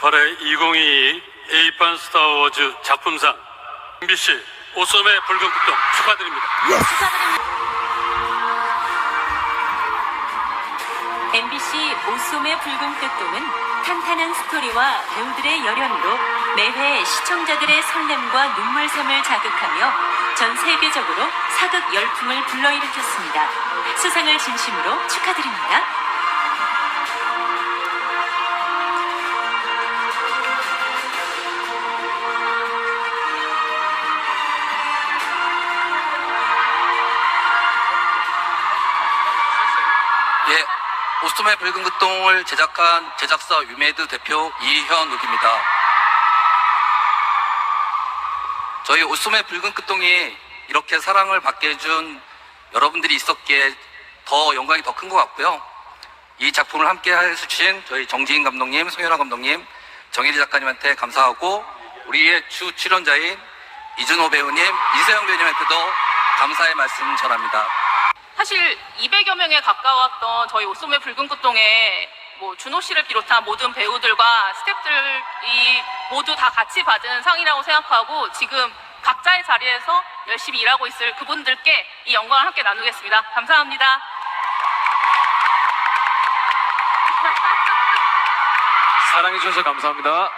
8회 2022 A판 스타워즈 작품상 MBC 오썸의 붉은 끝동 축하드립니다. MBC 오솜의 붉은 끝동은 탄탄한 스토리와 배우들의 열연으로 매회 시청자들의 설렘과 눈물샘을 자극하며 전 세계적으로 사극 열풍을 불러일으켰습니다. 수상을 진심으로 축하드립니다. 예, 오스톰의 붉은 끝동을 제작한 제작사 유메드 대표 이현욱입니다. 저희 오스톰의 붉은 끝동이 이렇게 사랑을 받게 해준 여러분들이 있었기에 더 영광이 더 큰 것 같고요. 이 작품을 함께 해주신 저희 정지인 감독님, 송현아 감독님, 정혜리 작가님한테 감사하고 우리의 주 출연자인 이준호 배우님, 이세영 배우님한테도 감사의 말씀 전합니다. 사실 200여 명에 가까웠던 저희 오소매 붉은 꽃동에 뭐 준호 씨를 비롯한 모든 배우들과 스태프들이 모두 다 같이 받은 상이라고 생각하고 지금 각자의 자리에서 열심히 일하고 있을 그분들께 이 영광을 함께 나누겠습니다. 감사합니다. 사랑해주셔서 감사합니다.